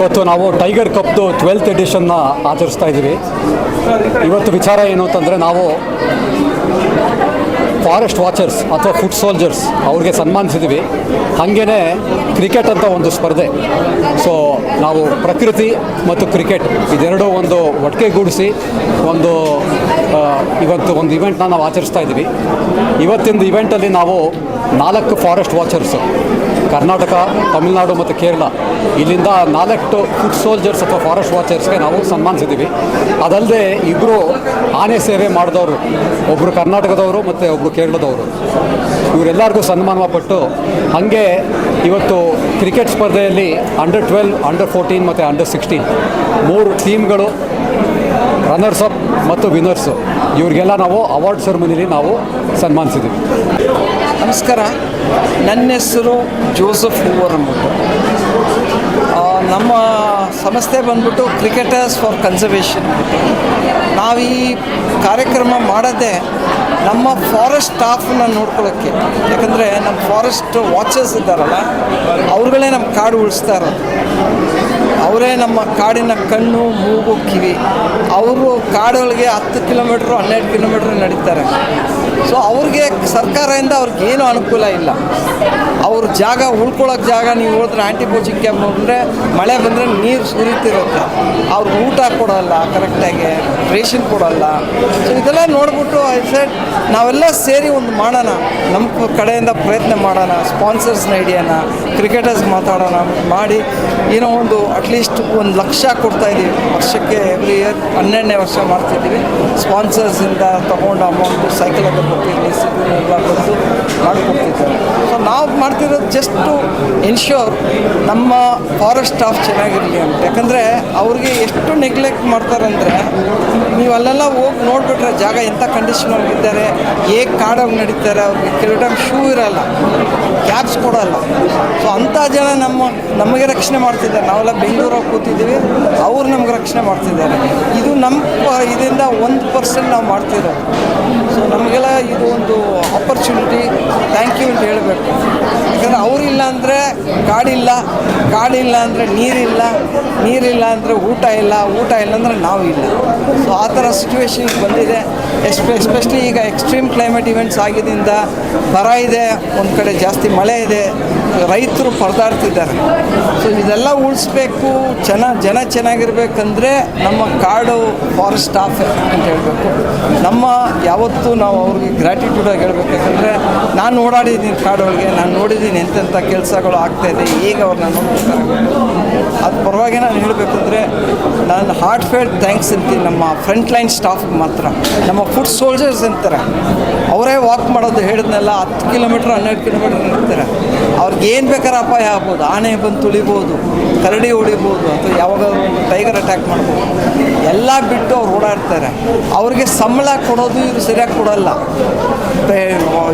ಇವತ್ತು ನಾವು tiger ಕಪ್ದು twelfth ಎಡಿಷನ್ನ ಆಚರಿಸ್ತಾ ಇದ್ದೀವಿ. ಇವತ್ತು ವಿಚಾರ ಏನು ಅಂತಂದರೆ ನಾವು ಫಾರೆಸ್ಟ್ ವಾಚರ್ಸ್ ಅಥವಾ ಫುಡ್ ಸೋಲ್ಜರ್ಸ್ ಅವ್ರಿಗೆ ಸನ್ಮಾನಿಸಿದ್ದೀವಿ. ಹಾಗೇ ಕ್ರಿಕೆಟ್ ಅಂತ ಒಂದು ಸ್ಪರ್ಧೆ. ಸೊ ನಾವು ಪ್ರಕೃತಿ ಮತ್ತು ಕ್ರಿಕೆಟ್ ಇದೆರಡೂ ಒಂದು ಒಟ್ಟಿಗೆಗೂಡಿಸಿ ಒಂದು ಆ, ಇವತ್ತು ಒಂದು ಇವೆಂಟ್ನ ನಾವು ಆಚರಿಸ್ತಾ ಇದ್ದೀವಿ. ಇವತ್ತಿನ ಇವೆಂಟಲ್ಲಿ ನಾವು ನಾಲ್ಕು ಫಾರೆಸ್ಟ್ ವಾಚರ್ಸ್ ಕರ್ನಾಟಕ, ತಮಿಳುನಾಡು ಮತ್ತು ಕೇರಳ. ಇಲ್ಲಿಂದ ನಾಲ್ಕು ಫುಡ್ ಸೋಲ್ಜರ್ಸ್ ಅಥವಾ ಫಾರೆಸ್ಟ್ ವಾಚರ್ಸ್ಗೆ ನಾವು ಸನ್ಮಾನಿಸಿದ್ದೀವಿ. ಅದಲ್ಲದೆ ಇಬ್ಬರು ಆನೆ ಸೇವೆ ಮಾಡಿದವರು ಒಬ್ಬರು ಕರ್ನಾಟಕದವರು ಮತ್ತು ಒಬ್ಬರು ಕೇರಳದವರು. ಇವರೆಲ್ಲರಿಗೂ ಸನ್ಮಾನ ಹಾಗೆ ಇವತ್ತು ಕ್ರಿಕೆಟ್ ಸ್ಪರ್ಧೆಯಲ್ಲಿ ಅಂಡರ್ ಟ್ವೆಲ್ವ್ ಅಂಡರ್ ಫೋರ್ಟೀನ್ ಮತ್ತು ಅಂಡರ್ ಸಿಕ್ಸ್ಟೀನ್ ಮೂರು ಟೀಮ್ಗಳು ರನ್ನರ್ಸ್ ಅಪ್ ಮತ್ತು ವಿನ್ನರ್ಸು ಇವರಿಗೆಲ್ಲ ನಾವು ಅವಾರ್ಡ್ ಸೆರೆಮನಿಲಿ ನಾವು ಸನ್ಮಾನಿಸಿದ್ದೀವಿ. ನಮಸ್ಕಾರ. ನನ್ನ ಹೆಸರು ಜೋಸಫ್ ಹೂವರ್ ಅಂದ್ಬಿಟ್ಟು. ನಮ್ಮ ಸಂಸ್ಥೆ ಬಂದ್ಬಿಟ್ಟು ಕ್ರಿಕೆಟರ್ಸ್ ಫಾರ್ ಕನ್ಸರ್ವೇಷನ್ ನಾವು ಈ ಕಾರ್ಯಕ್ರಮ ಮಾಡೋದೇ ನಮ್ಮ ಫಾರೆಸ್ಟ್ ಸ್ಟಾಫನ್ನ ನೋಡ್ಕೊಳ್ಳೋಕ್ಕೆ ಯಾಕಂದರೆ ನಮ್ಮ ಫಾರೆಸ್ಟ್ ವಾಚರ್ಸ್ ಇದ್ದಾರಲ್ಲ, ಅವ್ರುಗಳೇ ನಮ್ಮ ಕಾಡು ಉಳಿಸ್ತಾ ಇರೋದು. ಅವರೇ ನಮ್ಮ ಕಾಡಿನ ಕಣ್ಣು, ಮೂಗು, ಕಿವಿ. ಅವರು ಕಾಡೊಳಗೆ ಹತ್ತು ಕಿಲೋಮೀಟ್ರು, ಹನ್ನೆರಡು ಕಿಲೋಮೀಟ್ರ್ ನಡೀತಾರೆ. ಸೊ ಅವ್ರಿಗೆ ಸರ್ಕಾರದಿಂದ ಅವ್ರಿಗೆ ಏನು ಅನುಕೂಲ ಇಲ್ಲ. ಅವ್ರ ಜಾಗ ಉಳ್ಕೊಳ್ಳೋಕೆ ಜಾಗ, ನೀವು ಹೋದ್ರೆ ಆ್ಯಂಟಿಬಯೋಟಿಕ್ ಕ್ಯಾಂಪ್ ಅಂದರೆ ಮಳೆ ಬಂದರೆ ನೀರು ಸುರಿತಿರುತ್ತೆ. ಅವ್ರಿಗೆ ಊಟ ಕೊಡೋಲ್ಲ ಕರೆಕ್ಟಾಗಿ ರೇಷನ್ ಕೊಡೋಲ್ಲ. ಸೊ ಇದೆಲ್ಲ ನೋಡಿಬಿಟ್ಟು ಐ ಸೆಡ್ ನಾವೆಲ್ಲ ಸೇರಿ ಒಂದು ಮಾಡೋಣ. ನಮ್ಮ ಕಡೆಯಿಂದ ಪ್ರಯತ್ನ ಮಾಡೋಣ. ಸ್ಪಾನ್ಸರ್ಸ್ನ ಹಿಡಿಯೋಣ ಕ್ರಿಕೆಟರ್ಸ್ ಮಾತಾಡೋಣ, ಮಾಡಿ ಏನೋ ಒಂದು ಅಟ್ಲೀಸ್ಟ್ ಒಂದು ಲಕ್ಷ ಕೊಡ್ತಾ ಇದ್ದೀವಿ. ವರ್ಷಕ್ಕೆ ಎವ್ರಿ ಇಯರ್ ಹನ್ನೆರಡನೇ ವರ್ಷ ಮಾಡ್ತಿದ್ದೀವಿ. ಸ್ಪಾನ್ಸರ್ಸಿಂದ ತೊಗೊಂಡು ಅಮೌಂಟು ಸೈಕಲ್ ಅದು ಕೊಟ್ಟಿರಲಿ ಎಲ್ಲ ಬಂದು ಮಾಡಿಕೊಡ್ತಿದ್ದಾರೆ. ಸೊ ನಾವು ಮಾಡ್ತಿರೋದು ಜಸ್ಟು ಟು ನಮ್ಮ ಫಾರೆಸ್ಟ್ ಸ್ಟಾಫ್ ಚೆನ್ನಾಗಿರಲಿ ಅಂತ. ಯಾಕಂದರೆ ಅವ್ರಿಗೆ ಎಷ್ಟು ನೆಗ್ಲೆಕ್ಟ್ ಮಾಡ್ತಾರಂದರೆ ನೀವು ಅಲ್ಲೆಲ್ಲ ಹೋಗಿ ನೋಡಿಬಿಟ್ರೆ ಜಾಗ ಎಂಥ ಕಂಡೀಷನ್ ಇದ್ದಾರೆ, ಹೇಗೆ ಕಾಡೋಗಿ ನಡೀತಾರೆ, ಅವ್ರಿಗೆ ಕೆಲವು ಟೈಮ್ ಶೂ ಇರಲ್ಲ ಕ್ಯಾಬ್ಸ್ ಕೊಡಲ್ಲ. ಸೊ ಅಂಥ ಜನ ನಮ್ಮ ನಮಗೆ ರಕ್ಷಣೆ ಮಾಡ್ತಿದ್ದಾರೆ. ನಾವೆಲ್ಲ ಬೆಂಗಳೂರಾಗ ಕೂತಿದ್ದೀವಿ, ಅವ್ರು ನಮ್ಗೆ ರಕ್ಷಣೆ ಮಾಡ್ತಿದ್ದಾರೆ. ಇದು ನಮ್ಮ ಇದರಿಂದ ಒಂದು ಪರ್ಸೆಂಟ್ ನಾವು ಮಾಡ್ತಿರೋದು. ಸೊ ನಮಗೆಲ್ಲ ಇದು ಒಂದು ಆಪರ್ಚುನಿಟಿ ಥ್ಯಾಂಕ್ ಯು ಅಂತ ಹೇಳಬೇಕು. ಯಾಕಂದರೆ ಅವರಿಲ್ಲ ಅಂದರೆ ಕಾಡಿಲ್ಲ ಕಾಡಿಲ್ಲ ಅಂದರೆ ನೀರಿಲ್ಲ ನೀರಿಲ್ಲ ಅಂದರೆ ಊಟ ಇಲ್ಲ ಊಟ ಇಲ್ಲ ಅಂದರೆ ನಾವು ಇಲ್ಲ. ಸೊ ಆ ಥರ ಸಿಚುವೇಶನ್ ಬಂದಿದೆ. ಎಸ್ಪೆ ಎಸ್ಪೆಷಲಿ ಈಗ ಎಕ್ಸ್ಟ್ರೀಮ್ ಕ್ಲೈಮೇಟ್ ಇವೆಂಟ್ಸ್ ಆಗಿದ್ದರಿಂದ ಬರ ಇದೆ, ಒಂದು ಕಡೆ ಜಾಸ್ತಿ ಮಳೆ ಇದೆ, ರೈತರು ಪರದಾಡ್ತಿದ್ದಾರೆ. ಸೊ ಇದೆಲ್ಲ ಉಳಿಸ್ಬೇಕು, ಜನ ಜನ ಚೆನ್ನಾಗಿರ್ಬೇಕಂದ್ರೆ ನಮ್ಮ ಕಾಡು ಫಾರೆಸ್ಟ್ ಸ್ಟಾಫ್ ಅಂತ ಹೇಳಬೇಕು. ನಮ್ಮ ಯಾವತ್ತೂ ನಾವು ಅವ್ರಿಗೆ ಗ್ರ್ಯಾಟಿಟ್ಯೂಡಾಗಿ ಹೇಳ್ಬೇಕಂದ್ರೆ ಯಾಕಂದರೆ ನಾನು ಓಡಾಡಿದ್ದೀನಿ ಕಾಡೊಳಗೆ, ನಾನು ನೋಡಿದ್ದೀನಿ ಎಂತೆಂಥ ಕೆಲಸಗಳು ಆಗ್ತಾಯಿದೆ ಈಗ ಅವ್ರನ್ನ ನೋಡ್ತಾರೆ ಅದು ಪರವಾಗಿ ನಾನು ಹೇಳಬೇಕು ಅಂದರೆ, ನಾನು ಹಾರ್ಟ್ ಫೇಡ್ ಥ್ಯಾಂಕ್ಸ್ ಅಂತೀನಿ ನಮ್ಮ ಫ್ರಂಟ್ ಲೈನ್ ಸ್ಟಾಫ್ಗೆ ಮಾತ್ರ. ನಮ್ಮ ಫುಡ್ ಸೋಲ್ಜರ್ಸ್ ಅಂತಾರೆ. ಅವರೇ ವಾಕ್ ಮಾಡೋದು ಹೇಳಿದ್ನೆಲ್ಲ, ಹತ್ತು ಕಿಲೋಮೀಟ್ರ್ ಹನ್ನೆರಡು ಕಿಲೋಮೀಟ್ರ್ ಇರ್ತಾರೆ ಅವ್ರಿಗೆ ಏನು ಬೇಕಾದ್ರೆ ಅಪಾಯ ಆಗ್ಬೋದು. ಆನೆ ಬಂದು ತುಳಿಬೋದು, ಕರಡಿ ಹೊಡಿಬೋದು, ಅಥವಾ ಯಾವಾಗ ಟೈಗರ್ ಅಟ್ಯಾಕ್ ಮಾಡ್ಬೋದು. ಎಲ್ಲ ಬಿಟ್ಟು ಅವ್ರು ಓಡಾಡ್ತಾರೆ. ಅವ್ರಿಗೆ ಸಂಬಳ ಕೊಡೋದು ಇವ್ರು ಸರಿಯಾಗಿ ಕೊಡೋಲ್ಲ.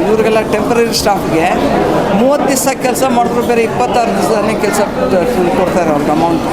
ಇವ್ರಿಗೆಲ್ಲ ಟೆಂಪ್ರರಿ ಸ್ಟಾಫ್ಗೆ ಮೂವತ್ತು ದಿವಸ ಕೆಲಸ ಮಾಡಿದ್ರು ಬೇರೆ ಇಪ್ಪತ್ತಾರು ದಿವಸನೇ ಕೆಲಸ ಕೊಡ್ತಾರೆ ಅವ್ರಿಗೆ ಅಮೌಂಟ್